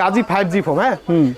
Gazi five G foam হ্যাঁ?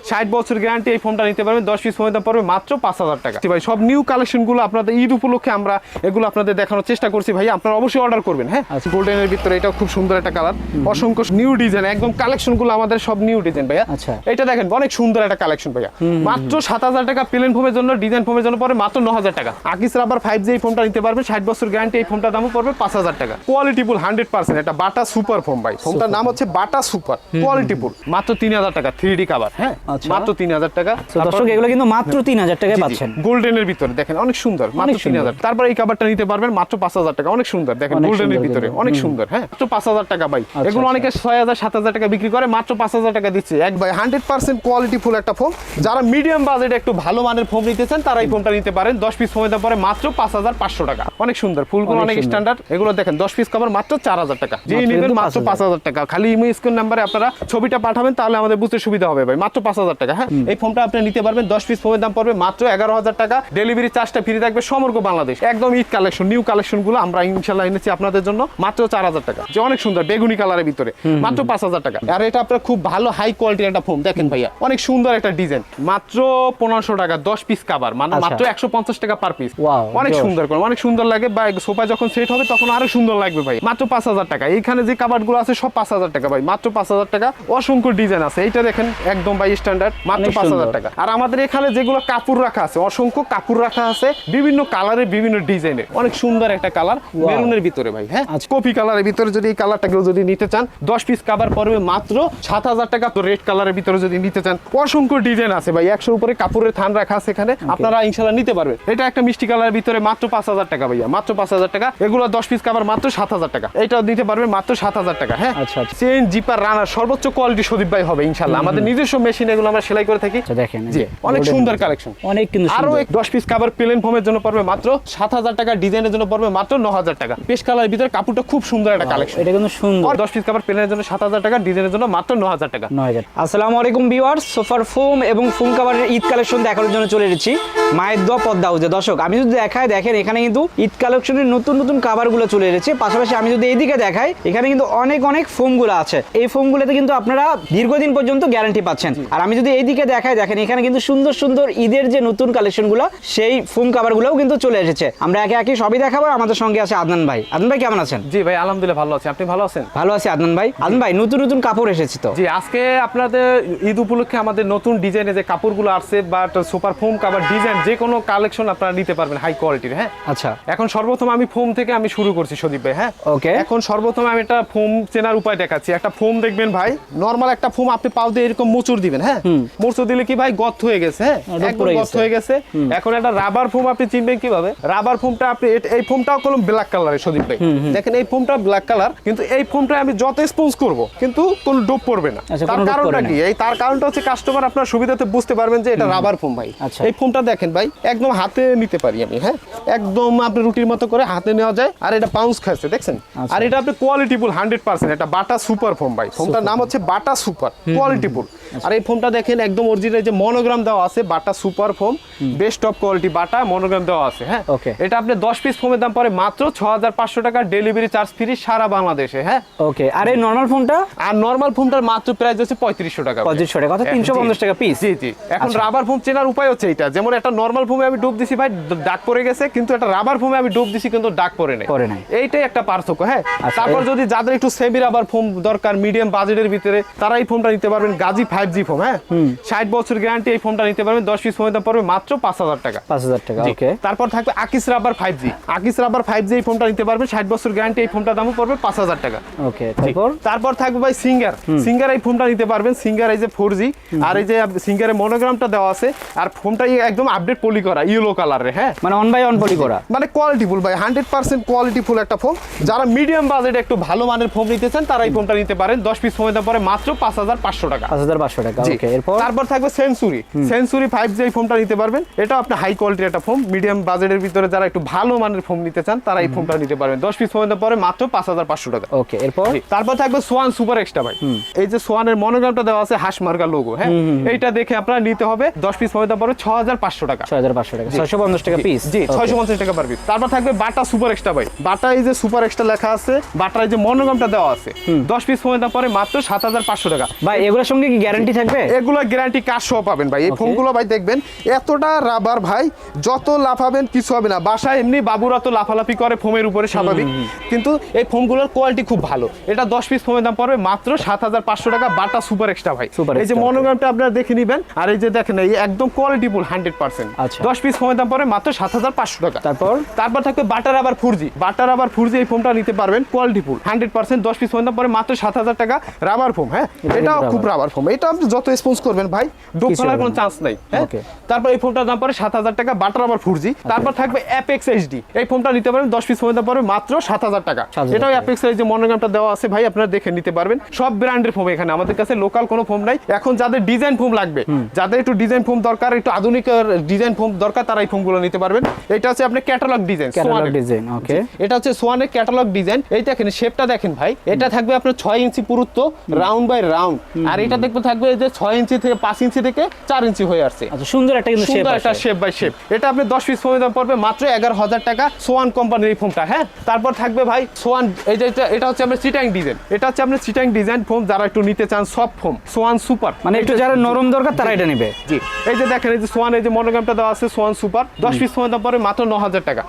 ষাট বছর গ্যারান্টি এই ফোনটা নিতে পারবেন দশ পিস ফোনের দাম পড়বে মাত্র পাঁচ হাজার টাকা। ভাই সব নিউ কালেকশনগুলো আপনাদের ঈদ উপলক্ষে আমরা এগুলো আপনাদের দেখানোর চেষ্টা করছি ভাই আপনারা অবশ্যই অর্ডার করবেন হ্যাঁ? গোল্ডেনের ভিতরে এটা খুব সুন্দর একটা কালার অসংখ্য নিউ ডিজাইন একদম কালেকশনগুলো আমাদের সব নিউ ডিজাইন ভাইয়া। আচ্ছা। এটা দেখেন অনেক সুন্দর একটা কালেকশন ভাইয়া। মাত্র সাত হাজার টাকা প্লেন ফোমের জন্য ডিজাইন ফোমের জন্য পড়ে মাত্র ন হাজার টাকা। আকিস রাবার ফাইভ জি এই ফোনটা নিতে পারবেন ষাট বছর গ্যারান্টি এই ফোনটার দামও পড়বে পাঁচ হাজার টাকা। কোয়ালিটিফুল হান্ড্রেড পার্সেন্ট এটা বাটা সুপার ফোন ভাই। ফোনটার নাম হচ্ছে বাটা সুপার কোয়ালিটিফুল মাত্র তিন হাজার টাকা থ্রি ডি কাভার হ্যাঁ? আচ্ছা। মাত্র তিন হাজার টাকা। দর্শক এগুলো কিন্তু মাত্র তিন হাজার টাকায় পাচ্ছেন। গোল্ডেনের ভিতরে দেখেন অনেক সুন্দর মাত্র তিন হাজার। তারপর এই কাভারটা নিতে পারবেন মাত্র পাঁচ হাজার টাকা অনেক সুন্দর দেখেন গোল্ডেনের ভিতরে অনেক সুন্দর হ্যাঁ? মাত্র পাঁচ হাজার টাকা ভাই। আচ্ছা, এগুলো আচ্ছা। অনেকে ছয় হাজার সাত হাজার টাকা বিক্রি করে মাত্র পাঁচ হাজার টাকা দিচ্ছে। এক ভাই হান্ড্রেড পার্সেন্ট কোয়ালিটি ফুল একটা ফোন যারা মিডিয়াম বাজেট একটু ভালো মানের ফোন নিতে চান তারা এই ফোনটা নিতে পারেন। দশ পিস ফোনের পরে মাত্র পাঁচ হাজার পাঁচশো টাকা। অনেক সুন্দর ফুলগুলো অনেক স্ট্যান্ডার্ড এগুলো দেখেন দশ পিস কভার মাত্র চার হাজার টাকা। যেই মাত্র নেবেন মাত্র পাঁচ হাজার। টাকা। খালি ইমো স্ক্রিন নাম্বারে আপনারা ছবিটা পাঠাবেন তাহলে আমাদের বুঝতে সুবিধা হবে ভাই মাত্র পাঁচ হাজার টাকা হ্যাঁ? এই ফোনটা আপনি নিতে পারবেন দশ পিস ফোনের দাম পড়বে মাত্র এগারো হাজার টাকা। ডেলিভারি চার্জটা ফ্রি থাকবে সমগ্র বাংলাদেশ। একদম ঈদ কালেকশন নিউ কালেকশনগুলো আমরা ইনশাল্লাহ এনেছি আপনাদের জন্য মাত্র চার হাজার টাকা। যে অনেক সুন্দর বেগুনি কালারের ভিতরে মাত্র পাঁচ হাজার টাকা। আর এটা আপনার খুব ভালো হাই কোয়ালিটির একটা ফোন দেখেন ভাইয়া অনেক সুন্দর একটা ডিজাইন মাত্র পনেরোশো টাকা দশ পিস কাবার মানে আচ্ছা। মাত্র একশো পঞ্চাশ টাকা পার পিস অনেক সুন্দর করে অনেক সুন্দর লাগে বা সোফা যখন সেট হবে তখন আরও সুন্দর লাগবে ভাই। মাত্র পাঁচ হাজার টাকা। এইখানে যে কাবারগুলো আছে সব পাঁচ হাজার টাকা ভাই মাত্র পাঁচ হাজার টাকা। অসংখ্য ডিজাইন আছে এইটা দেখেন একদম ভাই স্ট্যান্ডার্ড মাত্র পাঁচ হাজার টাকা। আর আমাদের এখানে যেগুলো কাপড় রাখা আছে অসংখ্য কাপড় রাখা আছে বিভিন্ন কালারের বিভিন্ন ডিজাইনের অনেক সুন্দর একটা কালার মেরুনের ভিতরে ভাই হ্যাঁ? আচ্ছা। কপি কালারের ভিতরে যদি এই কালারটা কেউ যদি নিতে চান দশ পিস কাভার পড়বে মাত্র সাত হাজার টাকা। তো রেড কালারের ভিতরে যদি নিতে চান অসংখ্য ডিজাইন আছে ভাই একশো উপরে কাপড়ের থান রাখা আছে এখানে আপনারা ইনশাল্লাহ নিতে পারবেন। এটা একটা মিষ্টি কালারের ভিতরে মাত্র পাঁচ হাজার টাকা ভাইয়া মাত্র পাঁচ হাজার টাকা। এগুলো দশ পিস কাবার মাত্র সাত হাজার টাকা। এটা নিতে পারবেন মাত্র সাত হাজার টাকা হ্যাঁ? আচ্ছা, আচ্ছা। চেন জিপার রানার সর্বোচ্চ কোয়ালিটি সদীপ ভাই হবে ইনশাল্লাহ আমাদের নিজস্ব মেশিন এগুলো আমরা সেলাই করে থাকি। আচ্ছা, দেখেন, জি অনেক সুন্দর কালেকশন অনেক কিন্তু আরও সুন্দর। এক দশ পিস কাভার প্লেন ফোমের জন্য পড়বে মাত্র সাত হাজার টাকা ডিজাইনের জন্য পড়বে মাত্র ন হাজার টাকা। পেশ কালার ভিতরে কাপড়টা খুব সুন্দর একটা কালেকশন এটা কিন্তু সুন্দর। আর দশ পিস কাভার প্লেনের জন্য সাত হাজার টাকা ডিজাইনের জন্য মাত্র ন হাজার টাকা। নয় হাজার। আসসালামু আলাইকুম ভিউয়ার্স সোফার ফোম এবং ফোম কাভারের ঈদ কালেকশন দেখানোর জন্য চলে এসেছি। মায়ের দোয়া পদ্মা হাউসে দর্শক আমি যদি দেখাই দেখেন এখানে কিন্তু ঈদ কালেকশনের নতুন নতুন কাভারগুলো চলে এসেছে। পাশাপাশি আমি যদি এইদিকে দেখাই এখানে কিন্তু অনেক অনেক ফোমগুলো আছে। এই ফোমগুলোতে কিন্তু আপনারা দীর্ঘদিন পর্যন্ত গ্যারান্টি পাচ্ছেন। আর আমি যদি এইদিকে দেখাই দেখেন এখানে কিন্তু সুন্দর সুন্দর ঈদের যে নতুন কালেকশনগুলো সেই ফোম কাভারগুলোও কিন্তু চলে এসেছে। আমরা একে একে সবই দেখাবো আমাদের সঙ্গে আছে আদনান ভাই। আদনান ভাই কেমন আছেন? জি ভাই আলহামদুলিল্লাহ ভালো আছি। আপনি ভালো আছেন? ভালো আছি আদনান ভাই। আদনান ভাই নতুন নতুন কাপড় এসেছে তো? জি আজকে আপনাদের ঈদ উপলক্ষে আমাদের নতুন ডিজাইনে যে কাপড়গুলো আসছে বা সুপার ফোম কাভার ডিজাইন যে কোনো কালেকশন আপনারা নিতে পারবেন হাই কোয়ালিটির হ্যাঁ? আচ্ছা। এখন সর্বপ্রথম আমি ফোম থেকে আমি শুরু করছি সদীপ ভাই হ্যাঁ? Okay. এখন সর্বপ্রথম আমি একটা ফোম চেনার উপায় দেখাচ্ছি। একটা ফোম দেখবেন ভাই নর্মাল একটা ফোম আপনি পাও দিয়ে এরকম মোচড় দিবেন হ্যাঁ? মোচড় দিলে কি ভাই গর্ত হয়ে গেছে হ্যাঁ? ডুব একদম গর্ত হয়ে গেছে। এখন একটা রাবার ফোম আপনি চিনবেন কীভাবে? রাবার ফোমটা আপনি এই ফোমটাও কোনো ব্ল্যাক কালারের সদীপ ভাই। দেখেন এই ফোমটা ব্ল্যাক কালার কিন্তু এই ফোমটা আমি যত স্পঞ্জ করব কিন্তু কোনো ডোপ পড়বে না। আচ্ছা, তার কারণটা কি? এই তার কারণটা হচ্ছে কাস্টমার আপনার সুবিধাতে বুঝতে পারবেন যে এটা রাবার ফোম ভাই। আচ্ছা। এই ফোমটা দেখেন ভাই একদম হাতে নিতে পারি আমি হ্যাঁ? একদম আপনি রুটির মতো করে হাতে নেওয়া যায় আর এটা পাউন্স খাচ্ছে দেখছেন? আচ্ছা। আর এটা আপনি কোয়ালিটিফুল হান্ড্রেড পার্সেন্ট এটা বাটা সুপার ফোম ভাই। ফোমটার নাম হচ্ছে বাটা সুপার কোয়ালিটিফুল আচ্ছা। আর এই ফোমটা দেখেন একদম অরিজিনাল যে মনোগ্রাম দেওয়া আছে Bata super foam best of quality Bata monogram দেওয়া আছে হ্যাঁ? Okay. এটা আপনি দশ পিস ফোমের দাম পড়ে মাত্র ছ হাজার পাঁচশো টাকা ডেলিভারি চার্জ ফ্রি সারা বাংলাদেশে হ্যাঁ? ওকে আর এই নর্মাল ফোনটা আর নর্মাল ফোমটার মাত্র প্রাইস হচ্ছে পঁয়ত্রিশশো টাকা। পঁচিশশো টাকা তিনশো পঞ্চাশ টাকা পিস জি জি। এখন আচ্ছা। রাবার ফোম চেনার উপায় হচ্ছে এটা। যেমন একটা নর্মাল ফোমে আমি ডুব দিছি ভাই ড- দাগ পড়ে গেছে কিন্তু একটা রাবার ফোমে আমি ডুব দিছি কিন্তু দাগ পড়ে নেই। পড়ে নাই। এইটাই একটা পার্থক্য হ্যাঁ? আচ্ছা, তারপর যদি যাদের একটু সেমি রাবার ফোম দরকার মিডিয়াম বাজেটের ভিতরে তারা এই ফোমটা নিতে পারবেন গাজী ফাইভ জি ফোম হ্যাঁ? ষাট বছর গ্যারান্টি এই ফোমটা নিতে পারবেন দশ পিস ফোমের দাম পড়বে মাত্র পাঁচ হাজার টাকা। পাঁচ হাজার টাকা ওকে তারপর থাকবে আকিস রাবার ফাইভ জি আকিস রাবার ফাইভ জি এই ফোনটা নিতে পারবেন ষাট বছর গ্যারান্টি এই ফোনটার দামও পড়বে পাঁচ হাজার টাকা। ওকে তারপর? তারপর থাকবে ভাই সিঙ্গার সিঙ্গার এই ফোনটা নিতে পারবেন সিঙ্গার এই যে ফোর জি আর এই যে সিঙ্গারের মনোগ্রামটা দেওয়া আছে আর ফোনটা একদম আপডেট পলি করা ইয়েলো কালারের হ্যাঁ? মানে অন বাই অন পলি করা। মানে কোয়ালিটি ফুল ভাই হান্ড্রেড পার্সেন্ট কোয়ালিটি ফুল একটা ফোন যারা মিডিয়াম বাজেট একটু ভালো মানের ফোন নিতে চান তারা এই ফোনটা নিতে পারেন। দশ পিস ফোনের পরে মাত্র পাঁচ হাজার পাঁচশো টাকা। পাঁচ হাজার পাঁচশো টাকা ওকে এরপর? তারপর থাকবে সেঞ্চুরি সেঞ্চুরি ফাইভ জি ফোনটা নিতে পারবেন। এটা আপনি হাই কোয়ালিটির একটা ফোন মিডিয়াম বাজেটের ভিতরে যারা একটু ভালো মানের ফোন নিতে চান তারা এই ফোনটা নিতে পারবেন। দশ পিস ফোনের পরে মাত্র পাঁচ হাজার পাঁচশো টাকা। ওকে এরপর? তারপর থাকবে সোয়ান সুপার এক্সট্রা ভাই। এই যে সোয়ানের মনোগ্রামটা দেওয়া আছে হাঁস মার্কা লোগো হ্যাঁ এইটা দেখে আপনারা নিতে হবে। দশ পিস ফোনের পরে ছ হাজার পাঁচশো টাকা। ছয় হাজার পাঁচশো টাকা। ছয়শো পঞ্চাশ টাকা পিস জি ছয়শো পঞ্চাশ টাকা পার পিস তারপর থাকবে বাটা সুপার এক্সট্রা ভাই। বাটা এই যে সুপার এক্সট্রা লেখা আছে বাটার যে মনোগ্রামটা দেওয়া আছে। দশ পিস ফোনের দাম পরে মাত্র সাত হাজার পাঁচশো টাকা। ভাই এগুলোর সঙ্গে কি গ্যারান্টি থাকবে? এগুলো গ্যারান্টি কাজ সহ পাবেন ভাই। এই ফোনগুলো ভাই দেখবেন এতটা রাবার ভাই যত লাফাবেন কিছু হবে না। বাসায় এমনি বাবুরা তো লাফালাফি করে ফোমের উপরে স্বাভাবিক। কিন্তু এই ফোমগুলোর কোয়ালিটি খুব ভালো। এটা দশ পিস ফোমের দাম পড়বে মাত্র সাত হাজার পাঁচশো টাকা বাটা সুপার এক্সট্রা ভাই। এই যে মনোগ্রামটা আপনারা দেখে নিবেন। আর এই যে দেখেন এই একদম কোয়ালিটিফুল হান্ড্রেড পার্সেন্ট আচ্ছা। দশ পিস ফোমের দাম পড়বে মাত্র সাত হাজার পাঁচশো টাকা। তারপর? তারপর থাকবে বাটার আবার ফুরজি। বাটার আবার ফুরজি এই ফোনটা নিতে পারবেন কোয়ালিটিফুল হান্ড্রেড পার্সেন্ট দশ পিস ফোন দাম পরে মাত্র সাত হাজার টাকা রাবার ফোম হ্যাঁ? এটাও খুব রাবার ফোম এটা আপনি যত স্পন্স করবেন ভাই ফেলার কোনো চান্স নাই হ্যাঁ? তারপর এই ফোনটার দাম পরে সাত হাজার টাকা বাটার আবার ফুরজি। তারপর থাকবে অ্যাপেক্স এইচডি এই ফোনটা নিতে পারবেন দশ পিস ফোন দাম পরে মাত্র সাত হাজার টাকা। 7,000 এটাও অ্যাপেক্স এই যে মনোগ্রামটা দেওয়া আছে ভাই আপনারা দেখে নিতে পারবেন। সব ব্র্যান্ডের ফোম এখানে। আমাদের কাছে লোকাল কোনো ফোম নাই। এখন যাদের ডিজাইন ফোম লাগবে যাদের একটু ডিজাইন ফোম দরকার একটু আধুনিক ডিজাইন ফোম দরকার তারা এই ফোমগুলো নিতে পারবেন। এটা হচ্ছে আপনি catalogue design catalogue design okay এটা হচ্ছে সোয়ানের ক্যাটালগ ডিজাইন এই দেখেন শেপটা দেখেন ভাই। এটা থাকবে আপনার ছয় ইঞ্চি পুরুত্ব রাউন্ড বাই রাউন্ড আর এটা দেখবে থাকবে এই যে ছয় ইঞ্চি থেকে পাঁচ ইঞ্চি থেকে চার ইঞ্চি হয়ে আসছে। আচ্ছা সুন্দর একটা কিন্তু শেপ সুন্দর একটা শেপ বাই শেপ এটা আপনি দশ পিস ফোমের দাম পড়বে মাত্র এগারো হাজার টাকা সোয়ান কোম্পানির এই ফোমটা হ্যাঁ? তারপর থাকবে ভাই সোয়ান এই যে এটা- হচ্ছে আপনার চিটাং ডিজাইন এটা হচ্ছে আপনার চিটাং ডিজাইন ফোম যারা একটু নিতে চান সব ফোম সোয়ান সুপার মানে একটু যারা নরম দরকার তারা এটা নেবে। জি এই যে দেখেন এই যে সোয়ান এই যে দেওয়া আছে সোয়ান সুপার দশ পিস ফোমের দাম পড়বে মাত্র ন হাজার টাকা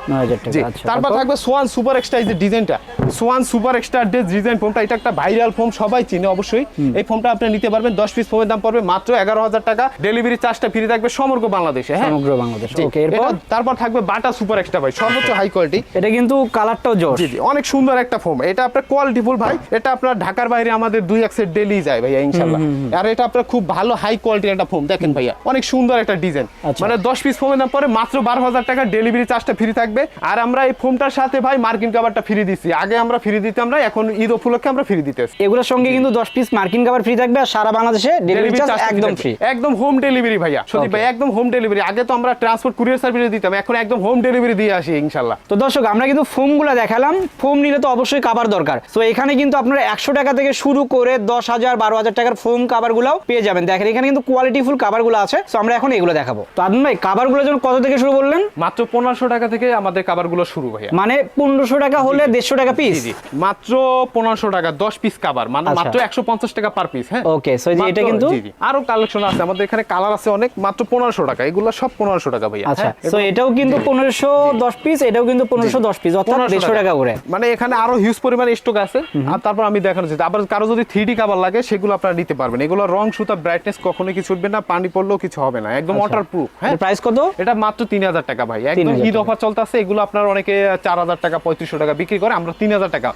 জি আচ্ছা, তারপর? থাকবে সোয়ান সুপার এক্সট্রা এই যে ডিজাইনটা সোয়ান সুপার এক্সট্রা ডিজাইন ফোমটা এটা একটা ভাইরাল ফোম সবাই চিনে অবশ্যই। এই ফোমটা আপনি নিতে পারবেন দশ পিস ফোমের দাম পড়বে মাত্র এগারো হাজার টাকা। ডেলিভারি চার্জটা ফ্রি থাকবে সমগ্র বাংলাদেশে হ্যাঁ? সমগ্র বাংলাদেশ ওকে এরপর? তারপর থাকবে বাটা সুপার এক্সট্রা ভাই সর্বোচ্চ হাই কোয়ালিটি এটা কিন্তু কালারটাও জোর জি জি অনেক সুন্দর একটা ফোম এটা আপনার কোয়ালিটিফুল ভাই এটা আপনার ঢাকার বাইরে আমাদের দুই এক সেট ডেলি যায় ভাইয়া ইনশাল্লাহ আর এটা আপনার খুব ভালো হাই কোয়ালিটির একটা ফোম দেখেন ভাইয়া অনেক সুন্দর একটা ডিজাইন আচ্ছা। মানে দশ পিস ফোমের দাম পরে মাত্র বারো হাজার টাকা ডেলিভারি চার্জটা ফ্রি থাকবে। আর আমরা এই ফোমটার সাথে ভাই মার্কিন কাভারটা ফ্রি দিচ্ছি আগে আমরা ফ্রি দিতাম না এখন ঈদ উপলক্ষে আমরা ফ্রি দিতে এগুলোর সঙ্গে কিন্তু 10 পিস মার্কিন কাভার ফ্রি থাকবে আর সারা বাংলাদেশে ডেলিভারি চার্জ একদম ফ্রি একদম হোম ডেলিভারি ভাইয়া। সত্যি ভাই একদম হোম ডেলিভারি আগে তো আমরা ট্রান্সপোর্ট কুরিয়ার সার্ভিসে দিতাম এখন একদম হোম ডেলিভারি দিয়ে আসি ইনশাল্লাহ। তো দর্শক আমরা কিন্তু ফোমগুলো দেখালাম। ফোম নিলে তো অবশ্যই কাবার দরকার। তো এখানে কিন্তু আপনারা একশো টাকা থেকে শুরু করে দশ হাজার বারো হাজার টাকার ফোম কাভারগুলোও পেয়ে যাবেন। দেখেন এখানে কিন্তু কোয়ালিটিফুল কাভারগুলো আছে। তো আমরা এখন এগুলো দেখাবো। তো আদম ভাই কাভারগুলো যখন কত থেকে শুরু বললেন? মাত্র পনেরোশো টাকা থেকে আমাদের কাবারগুলো শুরু ভাইয়া। মানে পনেরোশো টাকা হলে দেড়শো টাকা পিস মাত্র পনেরোশো টাকা দশ পিস কাবার মানে আচ্ছা। মাত্র একশো পঞ্চাশ টাকা পার পিস হ্যাঁ? এই যে এটা কিন্তু-। আরও কালেকশন আছে আমাদের এখানে কালার আছে অনেক মাত্র পনেরোশো টাকা। এগুলো সব পনেরোশো টাকা ভাইয়া আচ্ছা হ্যাঁ, তো এটাও কিন্তু পনেরোশো দশ পিস এটাও কিন্তু পনেরোশো দশ পিস অর্থাৎ দেড়শো টাকা। করে। মানে এখানে আরও হিউজ পরিমাণে স্টক আছে। আর তারপর আমি দেখানো যেতে আবার কারও যদি থ্রি ডি কাবার লাগে সেগুলো আপনারা নিতে পারবেন। এগুলো রং সুতা ব্রাইটনেস কখনো কিছু উঠবে না পানি পড়লেও কিছু হবে না। একদম আচ্ছা। ওয়াটার প্রুফ হ্যাঁ? প্রাইস কত? এটা মাত্র তিন হাজার টাকা ভাই। একদম 3000 ঈদ। অফার চলতেছে এগুলো আপনার অনেকে চার হাজার টাকা পঁয়ত্রিশশো টাকা বিক্রি করে আমরা তিন হাজার টাকা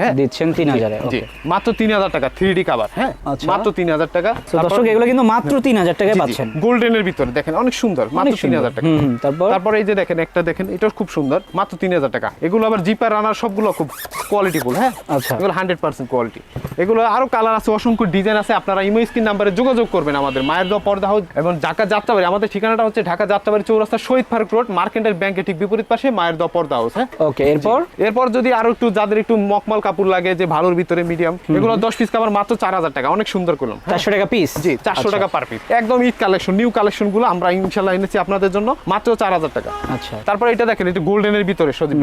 হ্যাঁ? দিচ্ছেন তিন হাজারে মাত্র তিন হাজার টাকা থ্রি ডি কাবার হ্যাঁ? আচ্ছা। মাত্র তিন হাজার টাকা। দর্শক এগুলো কিন্তু মাত্র তিন হাজার টাকায় পাচ্ছেন। গোল্ডেনের ভিতরে দেখেন অনেক সুন্দর মাত্র তিন হাজার টাকা। তারপর? তারপর এই যে দেখেন একটা দেখেন এটাও খুব সুন্দর মাত্র তিন হাজার টাকা। এগুলো আবার জিপার রানার সবগুলো খুব কোয়ালিটিফুল হ্যাঁ? আচ্ছা। এগুলো হান্ড্রেড পার্সেন্ট কোয়ালিটি এগুলো আরও কালার আছে অসংখ্য ডিজাইন আছে আপনারা ইমো স্ক্রিন নাম্বারে যোগাযোগ করবেন আমাদের। মায়ের দোয়া পর্দা হাউস এবং ঢাকা যাত্রাবাড়ি আমাদের ঠিকানাটা হচ্ছে ঢাকা যাত্রাবাড়ি চৌরাস্তা শহীদ ফারুক রোড মার্কেন্টার ব্যাংকের ঠিক বিপরীত পাশে মায়ের পর্দা হাউস হ্যাঁ ওকে এরপর এরপর যদি আরও একটু যাদের একটু মকমাল কাপড় লাগে যে ভালোর ভিতরে মিডিয়াম এগুলো দশ পিস কাবার মাত্র চার হাজার টাকা অনেক সুন্দর করলাম চারশো টাকা পিস জি চারশো টাকা পার পিস একদম ঈদ কালেকশন নিউ কালেকশনগুলো আমরা ইনশাল্লাহ এনেছি আপনাদের জন্য মাত্র চার হাজার টাকা। আচ্ছা। তারপর এটা দেখেন একটু গোল্ডেনের ভিতরে সদীপ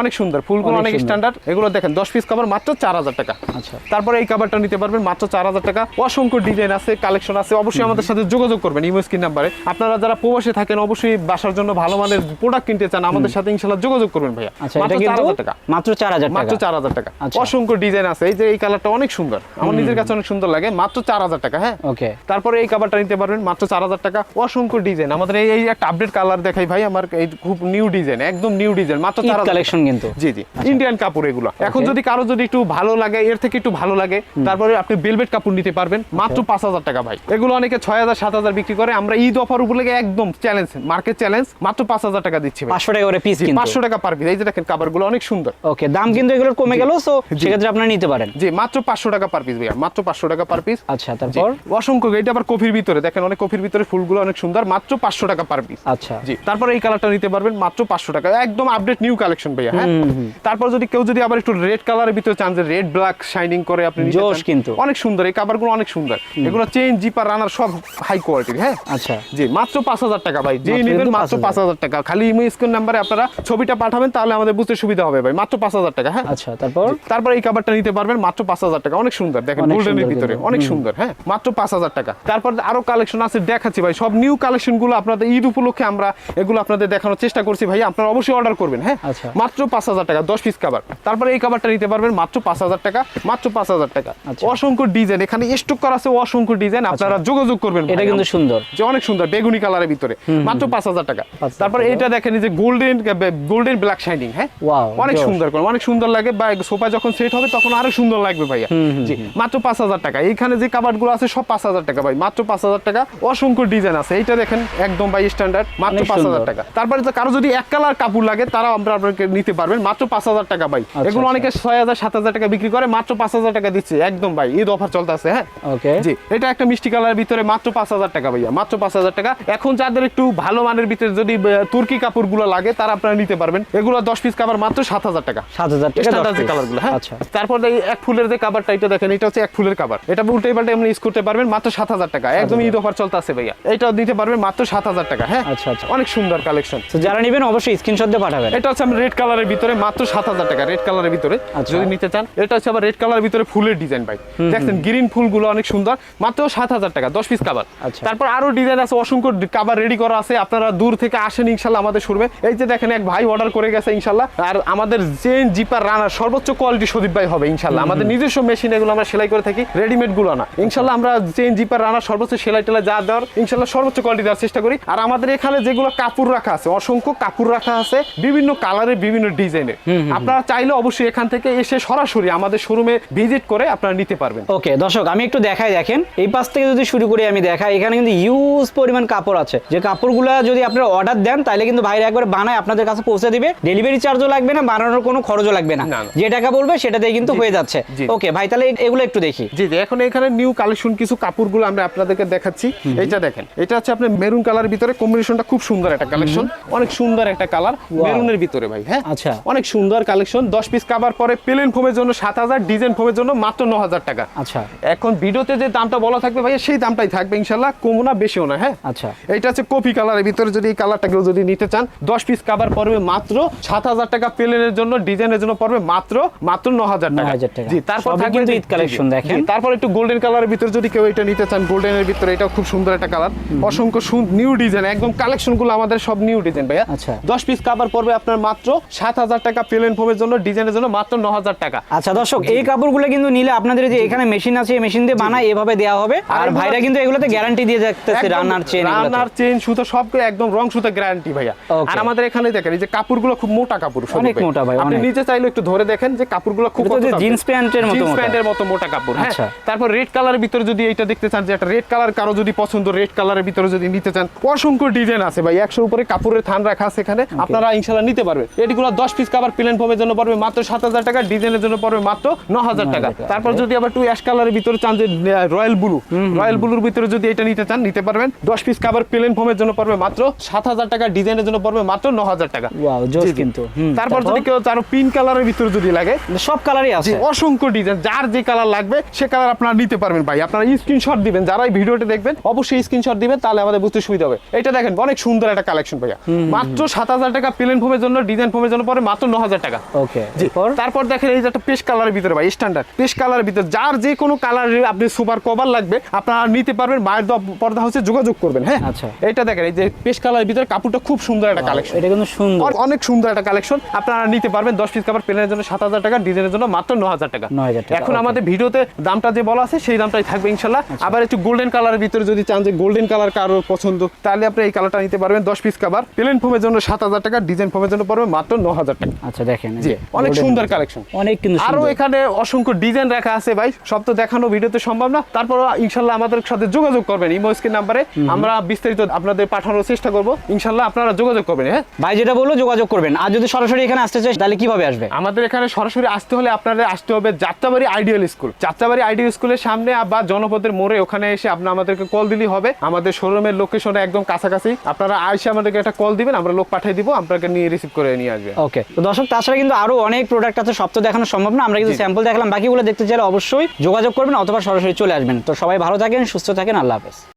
অনেক সুন্দর ফুলগুলো অনেক স্ট্যান্ডার্ড এগুলো দেখেন দশ পিস কাবার মাত্র চার হাজার টাকা। আচ্ছা। তারপরে এই কাবারটা নিতে পারবেন মাত্র চার হাজার টাকা। অসংখ্য ডিজাইন আছে কালেকশন আছে অবশ্যই আমাদের সাথে যোগাযোগ করবেন ইমো স্ক্রিন নাম্বারে আপনারা যারা প্রবাসে থাকেন অবশ্যই বাসার জন্য ভালো মানের প্রোডাক্ট কিনতে চান আমাদের সাথে ইনশাল্লাহ যোগাযোগ করবেন ভাইয়া। আচ্ছা মাত্র এটা চার কিন্তু হাজার টাকা। মাত্র চার হাজার মাত্র টাকা। আচ্ছা। অসংখ্য ডিজাইন আছে এই যে এই কালারটা অনেক সুন্দর। আমার নিজের কাছে অনেক সুন্দর লাগে মাত্র চার হাজার টাকা হ্যাঁ? ওকে। তারপরে এই কাভারটা নিতে পারবেন মাত্র চার হাজার টাকা। অসংখ্য ডিজাইন। আমাদের এই এই একটা আপডেট কালার দেখাই ভাই আমার এই খুব নিউ ডিজাইন একদম নিউ ডিজাইন মাত্র চার কালেকশন কিন্তু। জি জি। ইন্ডিয়ান কাপড় এগুলো। এখন যদি কারও যদি একটু ভালো লাগে এর থেকে একটু ভালো লাগে তারপরে আপনি বেলভেট কাপড় নিতে পারবেন মাত্র পাঁচ হাজার টাকা ভাই। এগুলো অনেকে ছয় হাজার সাত হাজার বিক্রি করে আমরা ঈদ অফার উপরে একদম চ্যালেঞ্জ মার্কেট চ্যালেঞ্জ মাত্র পাঁচ হাজার টাকা দিচ্ছি পাঁচশো টাকা করে পিস পাঁচশো টাকা পার পিস এই যে দেখেন অনেক সুন্দর। ওকে দাম কিন্তু এগুলোর কমে গেল সো সেক্ষেত্রে আপনারা নিতে পারেন। জি মাত্র পাঁচশো টাকা পার পিস ভাইয়া মাত্র পাঁচশো টাকা পার পিস আচ্ছা তারপর? অসংখ্য এটা আবার কফির ভিতরে দেখেন অনেক কফির ভিতরে ফুলগুলো অনেক সুন্দর মাত্র পাঁচশো টাকা পার পিস আচ্ছা। জি তারপর এই কালারটা নিতে পারবেন মাত্র পাঁচশো টাকা। একদম আপডেট নিউ কালেকশন ভাইয়া হ্যাঁ? তারপর যদি কেউ যদি আবার একটু রেড কালারের ভিতরে চান যে রেড ব্ল্যাক শাইনিং করে আপনি জোশ কিন্তু। অনেক সুন্দর এই কাভারগুলো অনেক সুন্দর। এগুলো চেইন জিপার রানার সব হাই কোয়ালিটির হ্যাঁ? আচ্ছা। জি মাত্র পাঁচ হাজার টাকা ভাই যেই নেবেন মাত্র পাঁচ হাজার। টাকা। খালি ইমো স্ক্রিন নাম্বারে আপনারা ছবিটা পাঠাবেন তাহলে আমাদের বুঝতে সুবিধা হবে ভাই মাত্র পাঁচ হাজার টাকা হ্যাঁ? আচ্ছা তারপর? তারপর এই কাভারটা নিতে পারবেন মাত্র পাঁচ হাজার টাকা। অনেক সুন্দর দেখেন গোল্ডেনের ভিতরে অনেক সুন্দর হ্যাঁ? মাত্র পাঁচ হাজার টাকা। তারপর আরও কালেকশন আছে দেখাচ্ছি ভাই সব নিউ কালেকশনগুলো আপনাদের ঈদ উপলক্ষে আমরা এগুলো আপনাদের দেখানোর চেষ্টা করছি ভাই আপনারা অবশ্যই অর্ডার করবেন হ্যাঁ? আচ্ছা। মাত্র পাঁচ হাজার টাকা দশ পিস কাবার তারপরে এই কাবারটা নিতে পারবেন মাত্র পাঁচ হাজার টাকা মাত্র পাঁচ হাজার টাকা। আচ্ছা। অসংখ্য ডিজাইন এখানে স্টক করা আছে অসংখ্য ডিজাইন আপনারা যোগাযোগ করবেন এটা কিন্তু সুন্দর। যে অনেক সুন্দর বেগুনি কালারের ভিতরে। মাত্র পাঁচ হাজার টাকা তারপর এটা দেখেন যে গোল্ডেন গোল্ডেন ব্ল্যাক শাইনিং হ্যাঁ অনেক সুন্দর করে অনেক সুন্দর লাগে বা সোফা যখন সেট হবে তখন আরও সুন্দর লাগবে ভাইয়া জি মাত্র পাঁচ হাজার টাকা এইখানে যে কাবার্ডগুলো আছে সব পাঁচ হাজার টাকা ভাই মাত্র পাঁচ হাজার টাকা অসংখ্য ডিজাইন আছে এইটা দেখেন একদম ভাই স্ট্যান্ডার্ড মাত্র পাঁচ হাজার টাকা তারপরে তো কারও যদি এক কালার কাপড় লাগে তারাও আমরা আপনাকে নিতে পারবেন মাত্র পাঁচ হাজার টাকা ভাই আচ্ছা, এগুলো আচ্ছা। অনেকে ছয় হাজার সাত হাজার টাকা বিক্রি করে মাত্র পাঁচ হাজার টাকা দিচ্ছে একদম ভাই ঈদ অফার চলতে আছে হ্যাঁ ওকে জি এটা একটা মিষ্টি কালারের ভিতরে মাত্র পাঁচ হাজার টাকা ভাইয়া মাত্র পাঁচ হাজার টাকা এখন যাদের একটু ভালো মানের ভিতরে যদি তুর্কি কাপড়গুলো লাগে তারা আপনারা নিতে পারবেন। এগুলো দশ পিস কাবার মাত্র সাত হাজার টাকা। সাত হাজার টাকা কালারগুলো হ্যাঁ? আচ্ছা। তারপর এই এক ফুলের যে কাবারটা এটা দেখেন এটা হচ্ছে এক ফুলের কাবার এটা উল্টে পাল্টে এমনি ইউজ করতে পারবেন মাত্র সাত হাজার টাকা। একদম ঈদ অফার চলতে আছে ভাইয়া। এটা দিতে পারবেন মাত্র সাত হাজার টাকা হ্যাঁ? আচ্ছা, আচ্ছা। অনেক সুন্দর কালেকশন তো যারা নেবেন অবশ্যই স্ক্রিনশট দিয়ে পাঠাবেন। এটা হচ্ছে রেড কালারের ভিতরে মাত্র সাত হাজার টাকা রেড কালারের ভিতরে আচ্ছা। যদি নিতে চান। এটা হচ্ছে আবার রেড কালারের ভিতরে ফুলের ডিজাইন ভাই। দেখছেন গ্রিন ফুলগুলো অনেক সুন্দর মাত্র সাত হাজার টাকা দশ পিস কাবার আচ্ছা। তারপর আরও ডিজাইন আছে অসংখ্য কাবার রেডি করা আছে আপনারা দূর থেকে আসেন ইনশাল্লাহ আমাদের শুরবে এই যে দেখেন এক ভাই অর্ডার করে গেছে ইনশাল্লাহ। আর আমাদের চেন জিপার রানার সর্বোচ্চ কোয়ালিটি সদীপ ভাই হবে ইনশাল্লাহ। আমাদের নিজস্ব মেশিন এগুলো আমরা সেলাই করে থাকি রেডিমেডগুলো না। ইনশাল্লাহ আমরা চেন জিপার রানার সর্বোচ্চ সেলাই টেলাই যা দেওয়ার ইনশাল্লাহ সর্বোচ্চ কোয়ালিটি দেওয়ার চেষ্টা করি। আর আমাদের এখানে যেগুলো কাপড় রাখা আছে অসংখ্য কাপড় রাখা আছে বিভিন্ন কালারের বিভিন্ন ডিজাইনের আপনারা চাইলে অবশ্যই এখান থেকে এসে সরাসরি আমাদের শোরুমে ভিজিট করে আপনারা নিতে পারবেন। ওকে দর্শক আমি একটু দেখাই দেখেন। এই পাশ থেকে যদি শুরু করি আমি দেখাই। এখানে কিন্তু ইউজ পরিমাণ কাপড় আছে। যে কাপড়গুলো যদি আপনারা অর্ডার দেন তাহলে কিন্তু ভাইরা একবার বানায় আপনাদের কাছে পৌঁছে দিবে। ডেলিভারি চার্জও লাগবে না বানানোর কোনো খরচও লাগবে না। যে টাকা বলবে সেটাতেই কিন্তু হয়ে যাচ্ছে। ওকে ভাই তাহলে এগুলো একটু দেখি। জি এখন এখানে নিউ কালেকশন কিছু কাপড়গুলো আমরা আপনাদেরকে দেখাচ্ছি। এইটা দেখেন এটা হচ্ছে আপনার মেরুন কালারের ভিতরে কম্বিনেশনটা খুব সুন্দর একটা কালেকশন অনেক সুন্দর একটা কালার মেরুনের ভিতরে ভাই হ্যাঁ? আচ্ছা। অনেক সুন্দর কালেকশন দশ পিস কাবার পরে প্লেন ফোমের জন্য সাত হাজার ডিজাইন ফোমের জন্য মাত্র ন হাজার টাকা। আচ্ছা। এখন ভিডিওতে যে দামটা বলা থাকবে ভাইয়া সেই দামটাই থাকবে ইনশাল্লাহ কমও না বেশিও না হ্যাঁ? আচ্ছা। এটা হচ্ছে কপি কালারের ভিতরে যদি এই কালারটা কেউ যদি নিতে চান দশ পিস কাবার পড়বে মাত্র সাত হাজার টাকা প্লেনের জন্য ডিজাইনের জন্য পড়বে মাত্র মাত্র ন হাজার টাকা। 9,000 জি তারপর থাকবে ঈদ জি। দেখেন। তারপর একটু গোল্ডেন কালারের ভিতরে যদি কেউ এটা নিতে চান গোল্ডেনের ভিতরে এটা খুব সুন্দর একটা কালার অসংখ্য নিউ ডিজাইন একদম কালেকশনগুলো আমাদের সব নিউ ডিজাইন ভাইয়া। আচ্ছা। দশ পিস কাবার পড়বে আপনার মাত্র সাত হাজার টাকা প্লেন ফোমের জন্য ডিজাইনের জন্য মাত্র ন হাজার টাকা। আচ্ছা দর্শক এই কাপড়গুলো কিন্তু নিলে আপনাদের যে এখানে মেশিন আছে এই মেশিন দিয়ে বানায় এভাবে দেওয়া হবে। আর ভাইরা কিন্তু এগুলোতে গ্যারান্টি দিয়ে দেখতেছে রান্নার চেন রান্নার চেন সুতো সব একদম রং সুতো গ্যারান্টি ভাইয়া। আর আমাদের এখানে দেখেন এই যে কাপড়গুলো খুব মোটা কাপড় অনেক মোটা ভাই, আপনি নিচে চাইলে একটু ধরে দেখেন যে কাপড়গুলো খুব jeans pant-এর মতো জিন্স প্যান্টের মতো মোটা কাপড় হ্যাঁ? আচ্ছা। তারপর রেড কালারের ভিতরে যদি এটা দেখতে চান যে একটা রেড কালার কারও যদি পছন্দ রেড কালারের ভিতরে যদি নিতে চান অসংখ্য ডিজাইন আছে ভাই। একশো উপরে কাপড়ের থান রাখা আছে এখানে আপনারা ইনশাল্লাহ নিতে পারবেন। এটিগুলো দশ পিস কাবার প্লেন ফোমের জন্য পড়বে মাত্র সাত হাজার টাকা ডিজাইনের জন্য পড়বে মাত্র ন হাজার টাকা। তারপর যদি আবার টু অ্যাশ কালারের ভিতরে চান যে রয়্যাল ব্লু রয়্যাল ব্লুর ভিতরে যদি এটা নিতে চান নিতে পারবেন। দশ পিস কাবার প্লেন ফোমের জন্য পড়বে মাত্র সাত হাজার টাকা ডিজাইনের জন্য পড়বে মাত্র ন হাজার টাকা। কিন্তু। তারপর? যদি কেউ আরও পিঙ্ক কালারের ভিতরে যদি লাগে সব কালারই আছে। অসংখ্য ডিজাইন যার যে কালার লাগবে সে কালার আপনারা নিতে পারবেন ভাই। আপনারা স্ক্রিনশট দিবেন যারা এই ভিডিওটি দেখবেন অবশ্যই স্ক্রিনশট দিবেন তাহলে আমাদের বুঝতে সুবিধা হবে। এটা দেখেন অনেক সুন্দর একটা কালেকশন ভাইয়া। মাত্র সাত হাজার টাকা প্লেন ফোমের জন্য ডিজাইন ফোমের জন্য পরে মাত্র ন হাজার টাকা ওকে তারপর দেখেন এই যে একটা পেশ কালারের ভিতরে ভাই স্ট্যান্ডার্ড পেশ কালারের ভিতরে যার যে কোনো কালারের আপনি সুপার কভার লাগবে আপনারা নিতে পারবেন মায়ের পর্দা হচ্ছে যোগাযোগ করবেন হ্যাঁ? আচ্ছা। এটা দেখেন এই যে পেশ কালারের ভিতরে কাপড়টা খুব সুন্দর একটা কালেকশন এটা কিন্তু সুন্দর। অনেক সুন্দর একটা কালেকশন আপনারা নিতে পারবেন দশ পিস কাপড় প্লেনের জন্য সাত হাজার টাকা ডিজাইনের জন্য মাত্র ন হাজার টাকা। 9,000 টাকা, এখন আমাদের ভিডিওতে দামটা যে বলা আছে সেই দামটাই থাকবে ইনশাল্লাহ। আবার একটু গোল্ডেন কালারের ভিতরে যদি চান যে গোল্ডেন কালার কারও পছন্দ তাহলে আপনি এই কালারটা নিতে পারবেন দশ পিস কাবার প্লেন ফোমের জন্য সাত হাজার টাকা ডিজাইন ফোমের জন্য পড়বে মাত্র ন হাজার টাকা। আচ্ছা দেখেন জি অনেক সুন্দর কালেকশন অনেক কিন্তু আরও এখানে অসংখ্য ডিজাইন রাখা আছে ভাই সব তো দেখানো ভিডিওতে সম্ভব না। তারপর ইনশাল্লাহ আমাদের সাথে যোগাযোগ করবেন ইমো স্ক্রিন নাম্বারে। আমরা বিস্তারিত আপনাদের পাঠানোর চেষ্টা করব। ইনশাল্লাহ আপনারা যোগাযোগ করবেন হ্যাঁ? ভাই যেটা বলল যোগাযোগ করবেন। আর যদি সরাসরি এখানে আসতে চাই তাহলে কীভাবে আসবে? আমাদের এখানে সরাসরি আসতে হলে আপনাদের আসতে হবে Jatrabari ideal school. Jatrabari ideal স্কুলের সামনে বা জনপদের মোড়ে ওখানে এসে আপনার আমাদেরকে কল দিলেই হবে। আমাদের শোরুমের লোকেশনে একদম কাছাকাছি। আপনারা এসে আমাদেরকে একটা কল দিবেন আমরা লোক পাঠিয়ে দিব আপনাকে নিয়ে রিসিভ করে নিয়ে আসবে। ওকে তো দর্শক তাছাড়া কিন্তু আরও অনেক প্রোডাক্ট আছে সব তো দেখানো সম্ভব না। আমরা কিন্তু। স্যাম্পল দেখালাম বাকিগুলো দেখতে চাইলে অবশ্যই যোগাযোগ করবেন অথবা সরাসরি চলে আসবেন। তো সবাই ভালো থাকেন সুস্থ থাকেন আল্লাহ হাফেজ।